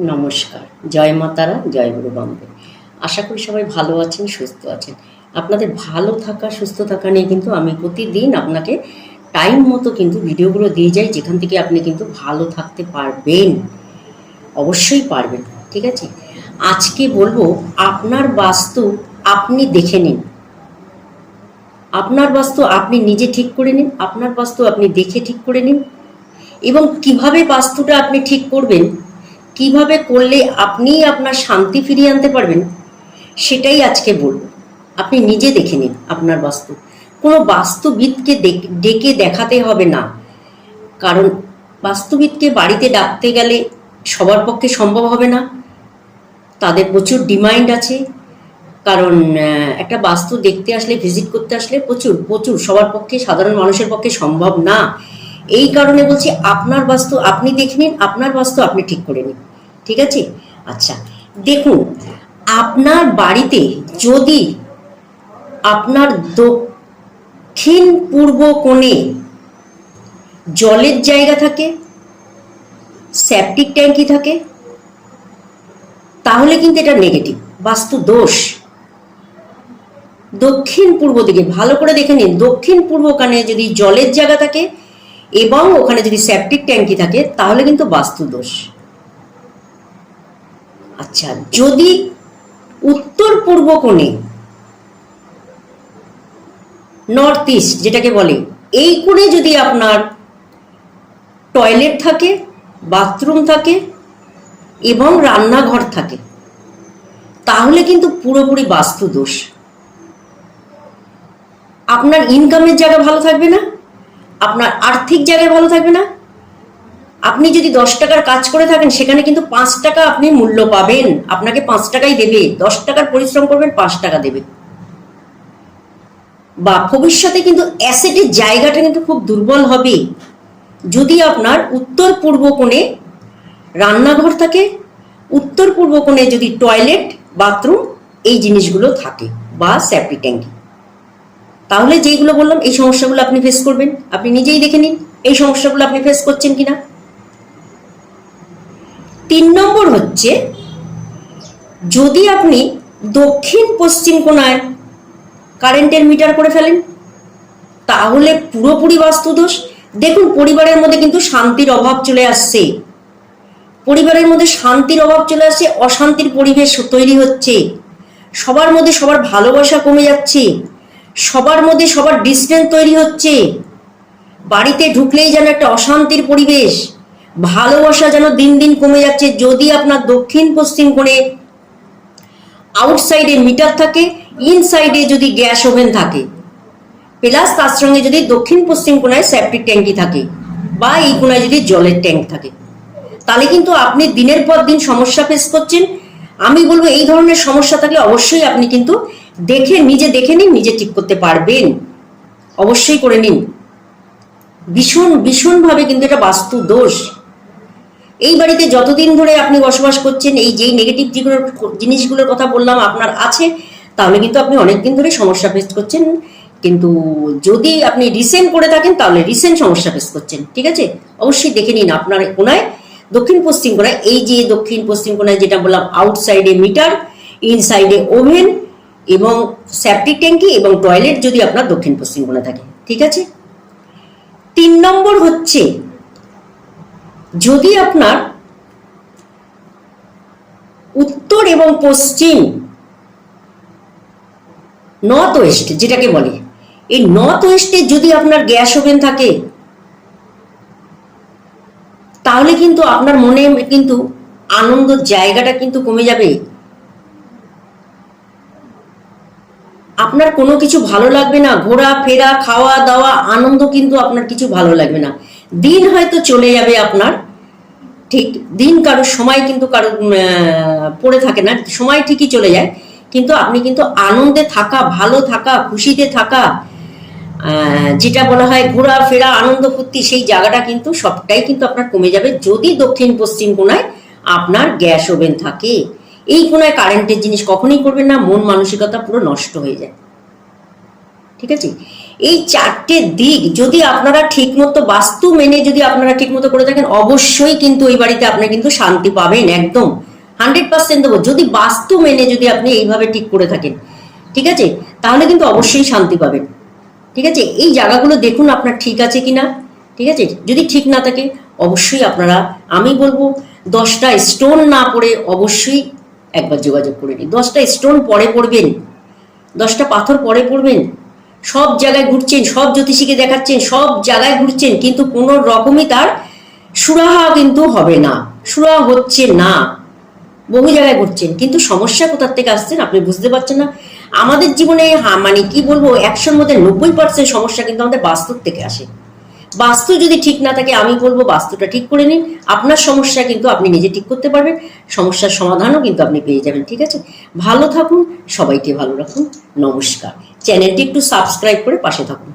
নমস্কার। জয় মাতারা জয় গুরু বম্বে আশা করি সবাই ভালো আছেন, সুস্থ আছেন। আপনাদের ভালো থাকা, সুস্থ থাকা নিয়ে কিন্তু আমি প্রতিদিন আপনাকে টাইম মতো কিন্তু ভিডিওগুলো দিয়ে যাই, যেখান থেকে আপনি কিন্তু ভালো থাকতে পারবেন। অবশ্যই পারবেন, ঠিক আছে? আজকে বলব, আপনার বাস্তু আপনি দেখে নিন। আপনার বাস্তু আপনি নিজে ঠিক করে নিন, আপনার বাস্তু আপনি দেখে ঠিক করে নিন। এবং কীভাবে বাস্তুটা আপনি ঠিক করবেন কীভাবে করলে আপনি আপনার শান্তি ফিরিয়ে আনতে পারবেন, সেটাই আজকে বলব। আপনি নিজে দেখে নিন আপনার বাস্তু। কোনো বাস্তুবিদকে ডেকে দেখাতে হবে না। কারণ বাস্তুবিদকে বাড়িতে ডাকতে গেলে সবার পক্ষে সম্ভব হবে না। তাদের প্রচুর ডিমান্ড আছে। কারণ একটা বাস্তু দেখতে আসলে, ভিজিট করতে আসলে প্রচুর প্রচুর সবার পক্ষে, সাধারণ মানুষের পক্ষে সম্ভব না। এই কারণে বলছি, আপনার বাস্তু আপনি দেখে নিন, আপনার বাস্তু আপনি ঠিক করে নিন। ঠিক আছে? আচ্ছা দেখুন, আপনার বাড়িতে যদি আপনার দক্ষিণ পূর্ব কোণে জলের জায়গা থাকে সেপটিক ট্যাঙ্কি থাকে, তাহলে কিন্তু এটা নেগেটিভ বাস্তু দোষ। দক্ষিণ পূর্ব দিকে, ভালো করে দেখে নিন, দক্ষিণ পূর্ব কানে যদি জলের জায়গা থাকে এবং ওখানে যদি সেপটিক ট্যাঙ্কি থাকে, তাহলে কিন্তু বাস্তু দোষ। আচ্ছা যদি উত্তর পূর্ব কোণে নর্থ ইস্ট যেটাকে বলে, এই কোণে যদি আপনার টয়লেট থাকে বাথরুম থাকে এবং রান্নাঘর থাকে, তাহলে কিন্তু পুরোপুরি বাস্তু দোষ আপনার ইনকামের জায়গা ভালো থাকবে না, আপনার আর্থিক জায়গায় ভালো থাকবে না আপনি যদি দশ টাকার কাজ করে থাকেন, সেখানে কিন্তু পাঁচ টাকা আপনি মূল্য পাবেন। আপনাকে পাঁচ টাকাই দেবে। দশ টাকার পরিশ্রম করবেন, পাঁচ টাকা দেবে। বা ভবিষ্যতে কিন্তু অ্যাসেটের জায়গাটা কিন্তু খুব দুর্বল হবে। যদি আপনার উত্তর পূর্ব কোণে রান্নাঘর থাকে, উত্তর পূর্ব কোণে যদি টয়লেট বাথরুম এই জিনিসগুলো থাকে বা স্যাপটি ট্যাঙ্কি তাহলে যেগুলো বললাম, এই সমস্যাগুলো আপনি ফেস করবেন। আপনি নিজেই দেখে নিন, এই সমস্যাগুলো আপনি ফেস করছেন কিনা। তিন নম্বর হচ্ছে, যদি আপনি দক্ষিণ পশ্চিম কোণায় কারেন্টের মিটার করে ফেলেন, তাহলে পুরোপুরি বাস্তুদোষ। দেখুন, পরিবারের মধ্যে কিন্তু শান্তির অভাব চলে আসছে। পরিবারের মধ্যে শান্তির অভাব চলে আসছে, অশান্তির পরিবেশ তৈরি হচ্ছে। সবার মধ্যে সবার ভালোবাসা কমে যাচ্ছে। সবার মধ্যে সবার ডিস্টেন্স তৈরি হচ্ছে। বাড়িতে ঢুকলেই যেন একটা অশান্তির পরিবেশ। ভালোবাসা যেন দিন দিন কমে যাচ্ছে, যদি আপনার দক্ষিণ পশ্চিম কোণে আউটসাইডে মিটার থাকে ইনসাইডে যদি গ্যাস ওভেন থাকে প্লাস তার সঙ্গে যদি দক্ষিণ পশ্চিম কোণায় সেপটিক ট্যাঙ্কি থাকে, বা এই কোণায় যদি জলের ট্যাঙ্ক থাকে, তাহলে কিন্তু আপনি দিনের পর দিন সমস্যা ফেস করছেন। আমি বলব এই ধরনের সমস্যা থাকলে অবশ্যই আপনি কিন্তু দেখে, নিজে দেখে নিন, নিজে ঠিক করতে পারবেন। অবশ্যই করে নিন। ভীষণ, ভীষণভাবে কিন্তু এটা বাস্তু দোষ। এই বাড়িতে যতদিন ধরে আপনি বসবাস করছেন, এই যেই নেগেটিভ যেগুলো জিনিসগুলোর কথা বললাম আপনার আছে, তাহলে কিন্তু আপনি অনেকদিন ধরে সমস্যা ফেস করছেন। কিন্তু যদি আপনি রিসেন্ট করে থাকেন, তাহলে রিসেন্ট সমস্যা ফেস করছেন, ঠিক আছে? অবশ্যই দেখে নিন আপনার কোনায়। দক্ষিণ পশ্চিম কোনায়, এই যে দক্ষিণ পশ্চিম কোনায় যেটা বললাম আউটসাইডে মিটার ইনসাইডে ওভেন এবং সেপটিক ট্যাঙ্কি এবং টয়লেট যদি আপনার দক্ষিণ পশ্চিম কোণে থাকে, ঠিক আছে? তিন নম্বর হচ্ছে যদি আপনার উত্তর এবং পশ্চিম নর্থ ওয়েস্ট যেটাকে বলে, এই নর্থ ওয়েস্টে যদি আপনার গ্যাস ওভেন থাকে, তাহলে কিন্তু আপনার মনে কিন্তু আনন্দ জায়গাটা কিন্তু কমে যাবে। আপনার কোনো কিছু ভালো লাগবে না, ঘোরা, ফেরা, খাওয়া, দাওয়া, আনন্দ কিন্তু আপনার কিছু ভালো লাগবে না। দিন হয়তো চলে যাবে আপনার, ঠিক, দিন কারোর সময় কিন্তু কারও পড়ে থাকে না, সময় ঠিকই চলে যায়, কিন্তু আপনি কিন্তু আনন্দে থাকা, ভালো থাকা, খুশিতে থাকা যেটা বলা হয় ঘোরা, ফেরা, আনন্দ, ফুর্তি, সেই জায়গাটা কিন্তু সবটাই কিন্তু আপনার কমে যাবে। যদি দক্ষিণ পশ্চিম কোনায় আপনার গ্যাস ওভেন থাকে। এই কোণায় কারেন্টের জিনিস কখনোই করবেন না, মন মানসিকতা পুরো নষ্ট হয়ে যায়। ঠিক আছে? এই চারটে দিক যদি আপনারা ঠিকমতো বাস্তু মেনে যদি আপনারা ঠিকমতো করে থাকেন, অবশ্যই কিন্তু ওই বাড়িতে আপনি কিন্তু শান্তি পাবেন, একদম। হান্ড্রেড পার্সেন্ট দেবো। যদি বাস্তু মেনে যদি আপনি এইভাবে ঠিক করে থাকেন, ঠিক আছে? তাহলে কিন্তু অবশ্যই শান্তি পাবেন। ঠিক আছে? এই জায়গাগুলো দেখুন আপনার ঠিক আছে কিনা। ঠিক আছে? যদি ঠিক না থাকে, অবশ্যই আপনারা, আমি বলব, দশটা স্টোন না পড়ে অবশ্যই একবার যোগাযোগ করে নিন। দশটা স্টোন পরে পড়বেন, দশটা পাথর পরে পড়বেন, সব জায়গায় ঘুরছেন, সব জ্যোতিষীকে দেখাচ্ছেন, সব জায়গায় ঘুরছেন, কিন্তু কোনো রকমই তার সুরাহা কিন্তু হবে না, সুরাহা হচ্ছে না। বহু জায়গায় ঘুরছেন, কিন্তু সমস্যা কোথার থেকে আসছেন আপনি বুঝতে পারছেন না। আমাদের জীবনে মানে কি বলব, একশোর মধ্যে নব্বই পার্সেন্ট সমস্যা কিন্তু আমাদের বাস্তব থেকে আসে। বাস্তু যদি ঠিক না থাকে, আমি বলব বাস্তুটা ঠিক করে নিন। আপনার সমস্যা কিন্তু আপনি নিজে ঠিক করতে পারবেন। সমস্যার সমাধানও কিন্তু আপনি পেয়ে যাবেন, ঠিক আছে? ভালো থাকুন, সবাইকে ভালো রাখুন। নমস্কার। চ্যানেলটি একটু সাবস্ক্রাইব করে পাশে থাকুন।